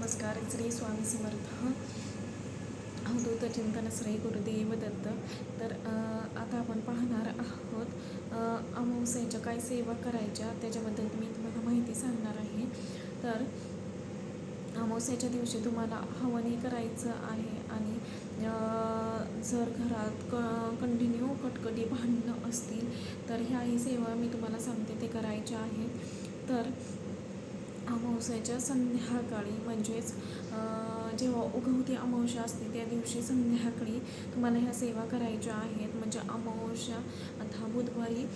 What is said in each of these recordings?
नमस्कार श्री स्वामी समर्थ. अवधूत चिंतन श्री गुरुदेव दत्त. तर आता आपण पाहणार आहोत अमावस्याच्या काय सेवा करायच्या त्याच्याबद्दल मी तुम्हाला माहिती सांगणार आहे. तर अमावस्याच्या दिवशी तुम्हाला हवनही करायचं आहे आणि जर घरात क कंटिन्यू कटकटी भांडणं असतील तर ह्याही सेवा मी तुम्हाला सांगते ते करायच्या आहेत. तर अमावस्याच्या संध्याकाळी म्हणजेच जेव्हा उगवती अमावस्या असते त्या दिवशी संध्याकाळी तुम्हाला ह्या सेवा करायच्या आहेत. म्हणजे अमावस्या आता बुधवारी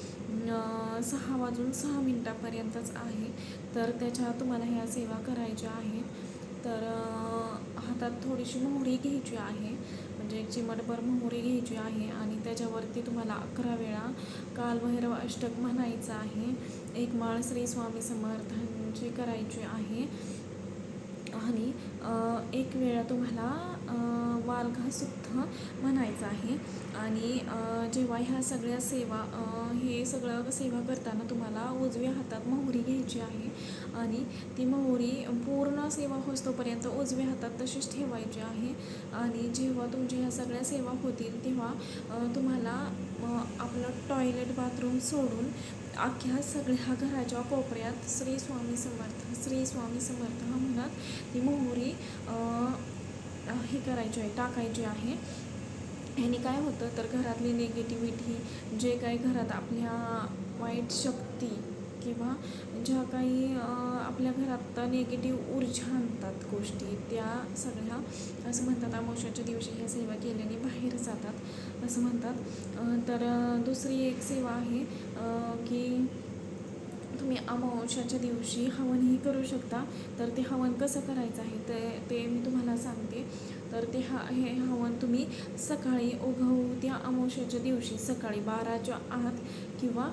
सहा वाजून सहा मिनटापर्यंतच आहे. तर त्याच्या तुम्हाला ह्या सेवा करायच्या आहेत. तर हातात थोडीशी मोहरी घ्यायची आहे. म्हणजे एक चिमटभर मोहरी घ्यायची आहे आणि त्याच्यावरती तुम्हाला अकरा वेळा कालभैरव अष्टक म्हणायचं आहे. एक माळ श्री स्वामी समर्थन जे करायची आहे. आणि एक वेळा तुम्हाला वालघासुद्धा म्हणायचं आहे. आणि जेव्हा ह्या सगळ्या सेवा हे सगळं सेवा करताना तुम्हाला उजव्या हातात मोहरी घ्यायची आहे. आणि ती मोहरी पूर्ण सेवा होतोपर्यंत उजव्या हातात तशीच ठेवायची आहे. आणि जेव्हा तुमच्या ह्या सगळ्या सेवा होतील तेव्हा तुम्हाला आपलं टॉयलेट बाथरूम सोडून अख्ख्या सगळ्या घराच्या कोपऱ्यात श्री स्वामी समर्थ श्री स्वामी समर्थ हा म्हणत ती मोहरी हे करायची आहे टाकायची आहे. ह्याने काय होतं तर घरातली निगेटिव्हिटी जे काही घरात आपल्या वाईट शक्ती किंवा ज्या काही आपल्या घरात निगेटिव्ह ऊर्जा आणतात गोष्टी त्या सगळ्या असं म्हणतात अमावश्याच्या दिवशी ह्या सेवा केल्याने बाहेर जातात असं म्हणतात. तर दुसरी एक सेवा आहे की तुम्ही अमावस्याच्या दिवशी हवनही करू शकता. तर ते हवन कसं करायचं आहे ते ते मी तुम्हाला सांगते. तर ते हा हे हवन तुम्ही सकाळी उगवत्या अमावस्याच्या दिवशी सकाळी बाराच्या आत किंवा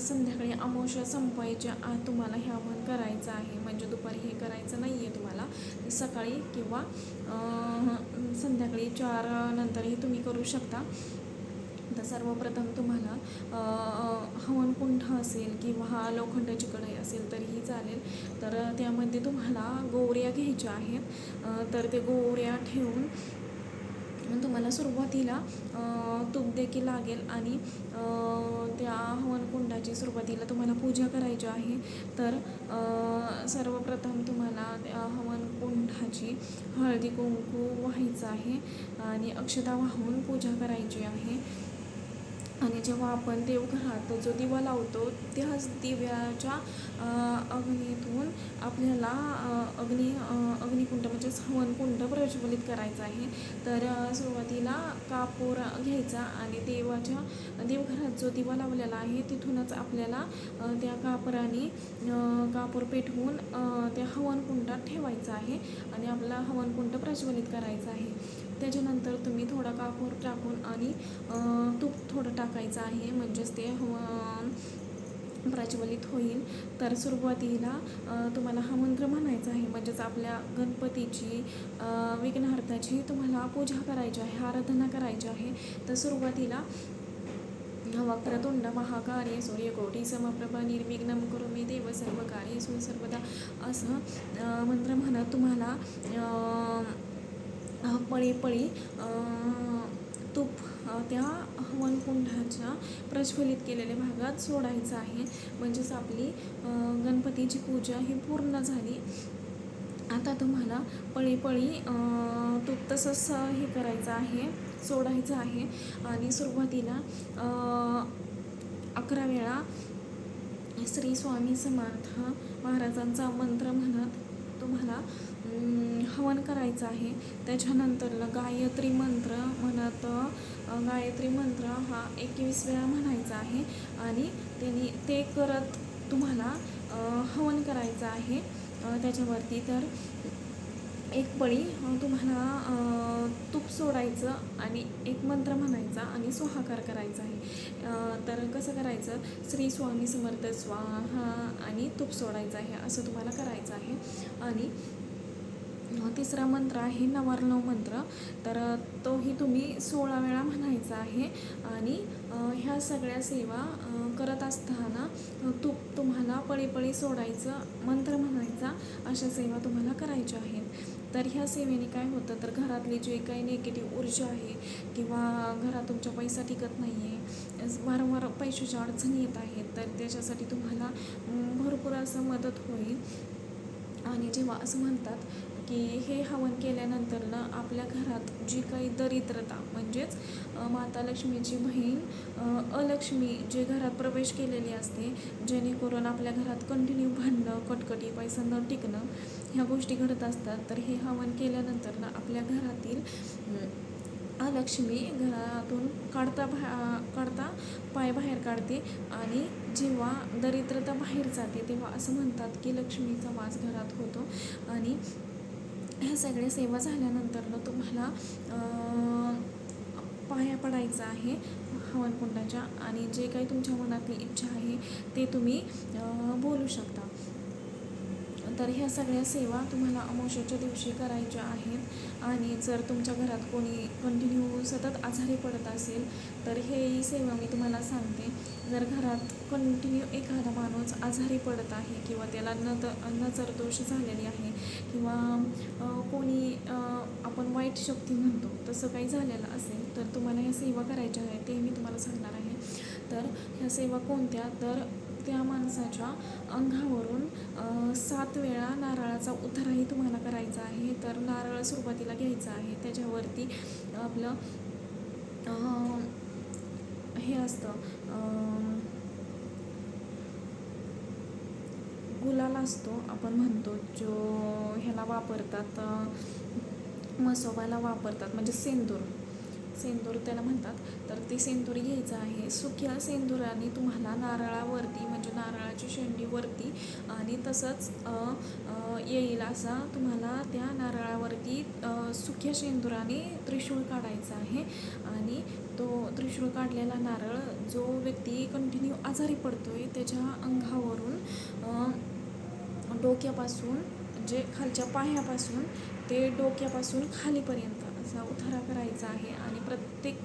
संध्याकाळी अमावस्या संपायच्या आत तुम्हाला हे हवन करायचं आहे. म्हणजे दुपारी हे करायचं नाही आहे तुम्हाला. सकाळी किंवा संध्याकाळी चार नंतरही तुम्ही करू शकता. तर सर्वप्रथम तुम्हाला हवनकुंठ असेल किंवा हा लोखंडाची कढई असेल तरीही चालेल. तर त्यामध्ये तुम्हाला गोवऱ्या घ्यायच्या आहेत. तर ते गोवऱ्या ठेवून तुम्हाला सुरुवातीला तूप देखील लागेल आणि त्या हवनकुंडाची सुरुवातीला तुम्हाला पूजा करायची आहे. तर सर्वप्रथम तुम्हाला त्या हवनकुंडाची हळदी कुंकू व्हायचं आहे आणि अक्षता वाहून पूजा करायची आहे. आणि जेव्हा आपण देवघरात जो दिवा लावतो त्याच दिव्याच्या अग्नीतून आपल्याला अग्नी अग्निकुंड म्हणजेच हवनकुंड प्रज्वलित करायचं आहे. तर सुरुवातीला कापूर घ्यायचा आणि देवाच्या देवघरात जो दिवा लावलेला आहे तिथूनच आपल्याला त्या कापराने कापूर पेटवून त्या हवनकुंडात ठेवायचं आहे आणि आपला हवनकुंड प्रज्वलित करायचा आहे. त्याच्यानंतर तुम्ही थोडा कापूर टाकून आणि तूप थोडं टाकायचं आहे म्हणजेच ते प्रज्वलित होईल. तर सुरुवातीला तुम्हाला हा मंत्र म्हणायचा आहे म्हणजेच आपल्या गणपतीची अ, तुम्हाला पूजा करायची आहे आराधना करायची आहे. तर सुरुवातीला वक्रतुंड महाकार्य सूर्यकोटी समप्रभा निर्विघ्न करू मी देव सर्व कार्य सर्वदा असं मंत्र म्हणत तुम्हाला पळी पळी तूप त्या हवनकुंडाच्या प्रज्वलित केलेल्या भागात सोडायचं आहे. म्हणजेच आपली गणपतीची पूजा ही पूर्ण झाली. आता तुम्हाला पळीपळी तूप तसंच हे करायचं आहे सोडायचं आहे. आणि सुरुवातीला अकरा वेळा श्री स्वामी समर्थ महाराजांचा मंत्र म्हणत तुम्हाला हवन करायचं आहे. त्याच्यानंतर गायत्री मंत्र म्हणत गायत्री मंत्र हा एकवीस वेळा म्हणायचा आहे आणि त्यांनी ते करत तुम्हाला हवन करायचं आहे. त्याच्यावरती तर एक पळी तुम्हाला तूप सोडायचं आणि एक मंत्र म्हणायचा आणि स्वाहाकार करायचा आहे. तर कसं करायचं? श्री स्वामी समर्थ स्वाहा आणि तूप सोडायचं आहे असं तुम्हाला करायचं आहे. आणि तिसरा मंत्र आहे नवार्णव मंत्र. तर तोही तुम्ही सोळा वेळा म्हणायचा आहे. आणि ह्या सगळ्या सेवा करत असताना तू तुम्हाला पळीपळी सोडायचं मंत्र म्हणायचा अशा सेवा तुम्हाला करायच्या आहेत. तर ह्या सेवेने काय होतं? तर घरातली जे काही निगेटिव्ह ऊर्जा आहे किंवा घरात तुमच्या पैसा टिकत नाही आहे वारंवार पैशाच्या अडचणी येत आहेत तर त्याच्यासाठी तुम्हाला भरपूर असं मदत होईल. आणि जेव्हा असं म्हणतात की हे हवन केल्यानंतर ना आपल्या घरात जी काही दरिद्रता म्हणजेच माता लक्ष्मीची बहीण अलक्ष्मी जे घरात प्रवेश केलेली असते जेणेकरून आपल्या घरात कंटिन्यू भांडणं कटकटी पैसा न टिकणं ह्या गोष्टी घडत असतात. तर हे हवन केल्यानंतर ना आपल्या घरातील लक्ष्मी अलक्ष्मी घरातून काढता भा काढता पाय बाहेर काढते आणि जेव्हा दरिद्रता बाहेर जाते तेव्हा असं म्हणतात की लक्ष्मीचा वास घरात होतो आणि ह्या सगळ्या सेवा झाल्यानंतर तुम्हाला पाया पडायचा आहे हवनकुंडाच्या आणि जे काही तुमच्या मनातली इच्छा आहे ते तुम्ही बोलू शकता. तर ह्या सगळ्या सेवा तुम्हाला अमावस्याच्या दिवशी करायच्या आहेत. आणि जर तुमच्या घरात कोणी कंटिन्यू सतत आजारी पडत असेल तर हेही सेवा मी तुम्हाला सांगते. जर घरात कंटिन्यू एखादा माणूस आजारी पडत आहे किंवा त्याला नद नजरदोष झालेली आहे किंवा कोणी आपण वाईट शक्ती म्हणतो तसं काही झालेलं असेल तर तुम्हाला ह्या सेवा करायच्या आहेत ते मी तुम्हाला सांगणार आहे. तर ह्या सेवा कोणत्या? तर त्या माणसाच्या अंगावरून सात वेळा नारळाचा उताराही तुम्हाला करायचा आहे. तर नारळ सुरुवातीला घ्यायचा आहे. त्याच्यावरती आपलं हे असतं गुलाल असतो आपण म्हणतो जो ह्याला वापरतात मसोबाला वापरतात म्हणजे सेंदूर. सेंदूर त्याला म्हणतात. तर ते सेंदूर घ्यायचं आहे. सुक्या सेंदुराने तुम्हाला नारळावरती म्हणजे नारळाची शेंडीवरती आणि तसंच येईल असा तुम्हाला त्या नारळावरती सुक्या शेंदुराने त्रिशूळ काढायचा आहे. आणि तो त्रिशूळ काढलेला नारळ जो व्यक्ती कंटिन्यू आजारी पडतो आहे त्याच्या अंगावरून डोक्यापासून जे खालच्या पायापासून ते डोक्यापासून खालीपर्यंत असा उतारा करायचा आहे आणि प्रत्येक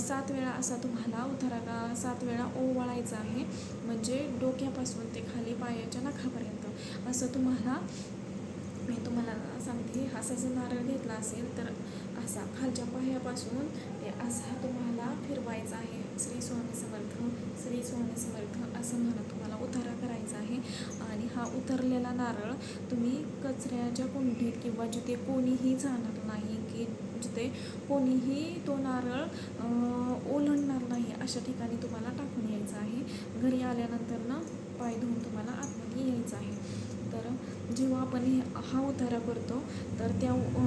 सात वेळा असा तुम्हाला उतारा का सात वेळा ओवाळायचा आहे. म्हणजे डोक्यापासून ते खाली पायाच्या नखापर्यंत असं तुम्हाला मी तुम्हाला सांगते असा जर नारळ घेतला असेल तर असा खालच्या पायापासून ते असा तुम्हाला फिरवायचा आहे. श्री स्वामी समर्थ श्री स्वामी समर्थ असं म्हणत तुम्हाला उतारा करायचा आहे. आणि हा उतरलेला नारळ तुम्ही कचऱ्याच्या कुंडीत किंवा जिथे कोणीही जाणार नाही की जिथे कोणीही तो नारळ ओलंडणार नाही अशा ठिकाणी तुम्हाला टाकून यायचं आहे. घरी आल्यानंतर ना पाय धुवून तुम्हाला आतमध्ये यायचं आहे. तर जेव्हा आपण हे हा उतारा करतो तर त्या अ,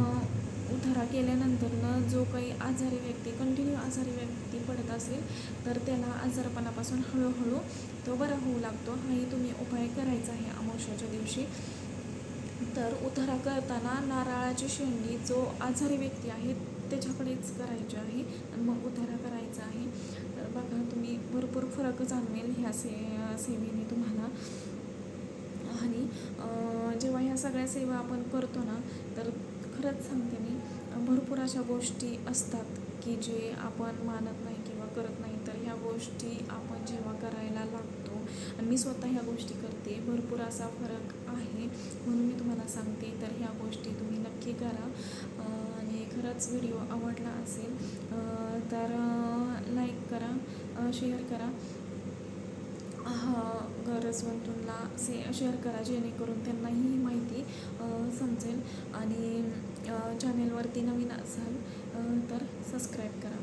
उतारा केल्यानंतरनं जो काही आजारी व्यक्ती कंटिन्यू आजारी व्यक्ती पडत असेल तर त्याला आजारपणापासून हळूहळू तो बरा होऊ लागतो. हाही तुम्ही उपाय करायचा आहे अमावश्याच्या दिवशी. तर उतारा करताना नारळाची शेंडी जो आजारी व्यक्ती आहे त्याच्याकडेच करायची आहे आणि मग उतारा करायचा आहे. तर बघा तुम्ही भरपूर फरक जाणवेल ह्या से सेवेने तुम्हाला. आणि जेव्हा ह्या सगळ्या सेवा आपण करतो ना तर खरंच सांगते मी भरपूर अशा गोष्टी असतात की जे आपण मानत नाही किंवा करत नाही. तर ह्या गोष्टी आपण जेव्हा करायला लागतो आणि मी स्वतः ह्या गोष्टी करते. भरपूर असा फरक आहे. म्हणून मी तुम्हाला सांगते तर ह्या गोष्टी तुम्ही नक्की करा. आणि खरंच व्हिडिओ आवडला असेल तर लाईक करा शेअर करा. हा गरजवंतूंना से शेअर करा जेणेकरून त्यांनाही ही माहिती समजेल. आणि चॅनेलवरती नवीन असाल तर सबस्क्राईब करा.